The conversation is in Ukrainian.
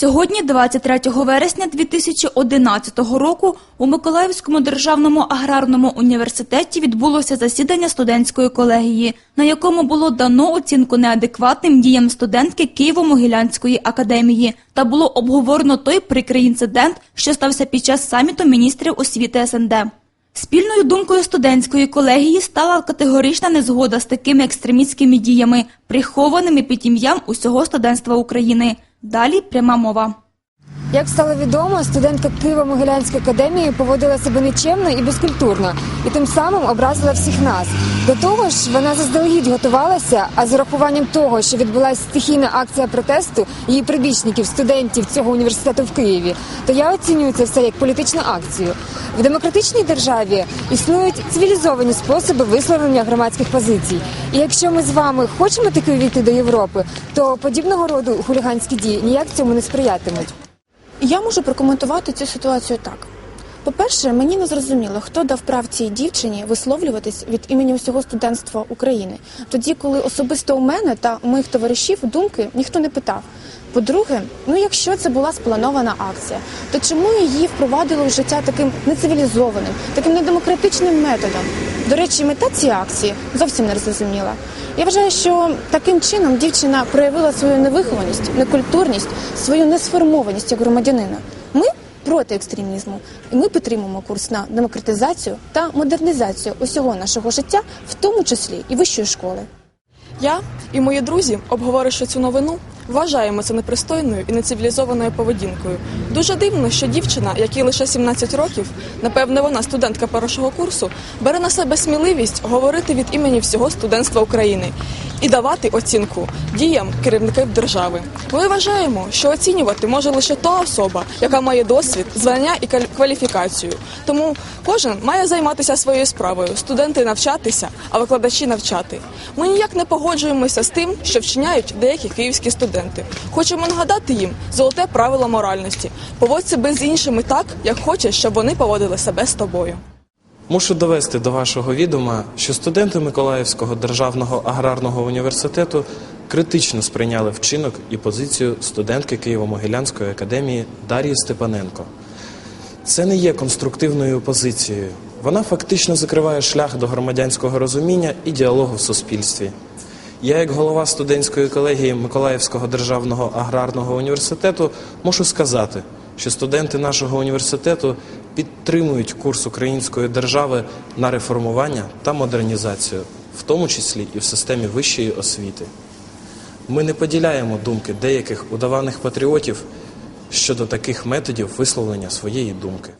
Сьогодні, 23 вересня 2011 року, у Миколаївському державному аграрному університеті відбулося засідання студентської колегії, на якому було дано оцінку неадекватним діям студентки Києво-Могилянської академії та було обговорено той прикрий інцидент, що стався під час саміту міністрів освіти СНД. Спільною думкою студентської колегії стала категорична незгода з такими екстремістськими діями, прихованими під ім'ям усього студентства України. Далі пряма мова. Як стало відомо, студентка Києво-Могилянської академії поводила себе нечемно і безкультурно, і тим самим образила всіх нас. До того ж, вона заздалегідь готувалася, а з урахуванням того, що відбулася стихійна акція протесту її прибічників, студентів цього університету в Києві, то я оцінюю це все як політичну акцію. В демократичній державі існують цивілізовані способи висловлення громадських позицій. І якщо ми з вами хочемо таки увійти до Європи, то подібного роду хуліганські дії ніяк цьому не сприятимуть. Я можу прокоментувати цю ситуацію так. По-перше, мені не зрозуміло, хто дав прав цій дівчині висловлюватись від імені всього студентства України, тоді, коли особисто у мене та моїх товаришів думки ніхто не питав. По-друге, ну якщо це була спланована акція, то чому її впровадили в життя таким нецивілізованим, таким недемократичним методом? До речі, мета цієї акції зовсім не зрозуміла. Я вважаю, що таким чином дівчина проявила свою невихованість, некультурність, свою несформованість як громадянина. Ми проти екстремізму, і ми підтримуємо курс на демократизацію та модернізацію усього нашого життя, в тому числі і вищої школи. Я і мої друзі, обговоривши цю новину, вважаємо це непристойною і нецивілізованою поведінкою. Дуже дивно, що дівчина, якій лише 17 років, напевне, вона студентка першого курсу, бере на себе сміливість говорити від імені всього студентства України і давати оцінку діям керівників держави. Ми вважаємо, що оцінювати може лише та особа, яка має досвід, звання і кваліфікацію. Тому кожен має займатися своєю справою, студенти навчатися, а викладачі навчати. Ми ніяк не погоджуємося з тим, що вчиняють деякі київські студенти. Хочемо нагадати їм золоте правило моральності: поводь себе з іншими так, як хочеш, щоб вони поводили себе з тобою. Мушу довести до вашого відома, що студенти Миколаївського державного аграрного університету критично сприйняли вчинок і позицію студентки Києво-Могилянської академії Дар'ї Степаненко. Це не є конструктивною позицією. Вона фактично закриває шлях до громадянського розуміння і діалогу в суспільстві. Я, як голова студентської колегії Миколаївського державного аграрного університету, можу сказати, що студенти нашого університету підтримують курс української держави на реформування та модернізацію, в тому числі і в системі вищої освіти. Ми не поділяємо думки деяких удаваних патріотів щодо таких методів висловлення своєї думки.